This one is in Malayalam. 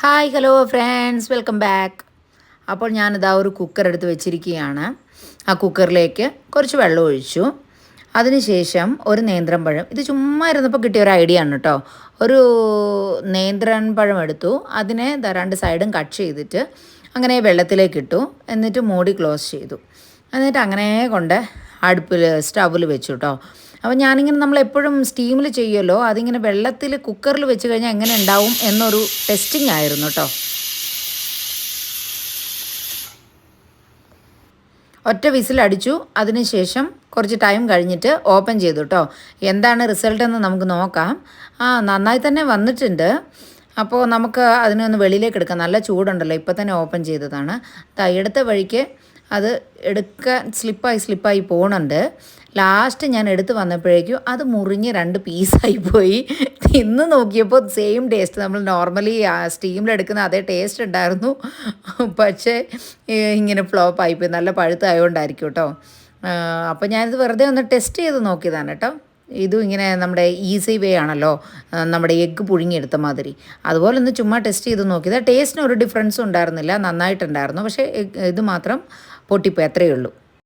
Hi hello friends. Welcome back. അപ്പോൾ ഞാനിതാ ഒരു കുക്കർ എടുത്ത് വെച്ചിരിക്കുകയാണ്. ആ കുക്കറിലേക്ക് കുറച്ച് വെള്ളം ഒഴിച്ചു. അതിനുശേഷം ഒരു നേന്ത്രം പഴം. ഇത് ചുമ്മാ ഇരുന്നപ്പോൾ കിട്ടിയ ഒരു ഐഡിയ ആണ് കേട്ടോ. ഒരു നേന്ത്രൻ പഴം എടുത്തു. അതിനെ രണ്ട് സൈഡും കട്ട് ചെയ്തിട്ട് അങ്ങനെ വെള്ളത്തിലേക്ക് ഇട്ടു. എന്നിട്ട് മൂടി ക്ലോസ് ചെയ്തു. എന്നിട്ട് അങ്ങനെ കൊണ്ട് അടുപ്പിൽ സ്റ്റൗവിൽ വെച്ചു കേട്ടോ. അപ്പോൾ ഞാനിങ്ങനെ നമ്മൾ എപ്പോഴും സ്റ്റീമിൽ ചെയ്യുമല്ലോ അതിങ്ങനെ വെള്ളത്തിൽ കുക്കറിൽ വെച്ച് കഴിഞ്ഞാൽ എങ്ങനെ ഉണ്ടാവും എന്നൊരു ടെസ്റ്റിംഗ് ആയിരുന്നു കേട്ടോ ഒറ്റ വിസിൽ അടിച്ചു അതിനുശേഷം കുറച്ച് ടൈം കഴിഞ്ഞിട്ട് ഓപ്പൺ ചെയ്തു കേട്ടോ എന്താണ് റിസൾട്ട് എന്ന് നമുക്ക് നോക്കാം. ആ നന്നായി തന്നെ വന്നിട്ടുണ്ട്. അപ്പോൾ നമുക്ക് അതിനൊന്ന് വെളിയിലേക്ക് എടുക്കാം. നല്ല ചൂടുണ്ടല്ലോ ഇപ്പോൾ തന്നെ ഓപ്പൺ ചെയ്തതാണ്. എടുത്ത വഴിക്ക് അത് എടുക്കാൻ സ്ലിപ്പായി സ്ലിപ്പായി പോകുന്നുണ്ട് ലാസ്റ്റ് ഞാൻ എടുത്ത് വന്നപ്പോഴേക്കും അത് മുറിഞ്ഞ് രണ്ട് പീസായി പോയി. തിന്ന് നോക്കിയപ്പോൾ സെയിം ടേസ്റ്റ് നമ്മൾ നോർമലി സ്റ്റീമിലെടുക്കുന്ന അതേ ടേസ്റ്റ് ഉണ്ടായിരുന്നു. പക്ഷേ ഇങ്ങനെ ഫ്ലോപ്പ് ആയിപ്പോയി നല്ല പഴുത്തായതുകൊണ്ടായിരിക്കും കേട്ടോ അപ്പോൾ ഞാനിത് വെറുതെ ഒന്ന് ടെസ്റ്റ് ചെയ്ത് നോക്കിയതാണ് കേട്ടോ ഇതും ഇങ്ങനെ നമ്മുടെ ഈസി വേ ആണല്ലോ നമ്മുടെ എഗ്ഗ് പുഴുങ്ങിയെടുത്ത മാതിരി. അതുപോലെ ഒന്ന് ചുമ്മാ ടെസ്റ്റ് ചെയ്ത് നോക്കിയത് ടേസ്റ്റിന് ഒരു ഡിഫറൻസും ഉണ്ടായിരുന്നില്ല നന്നായിട്ടുണ്ടായിരുന്നു. പക്ഷേ ഇത് മാത്രം പൊട്ടിപ്പോയി അത്രയേ ഉള്ളൂ.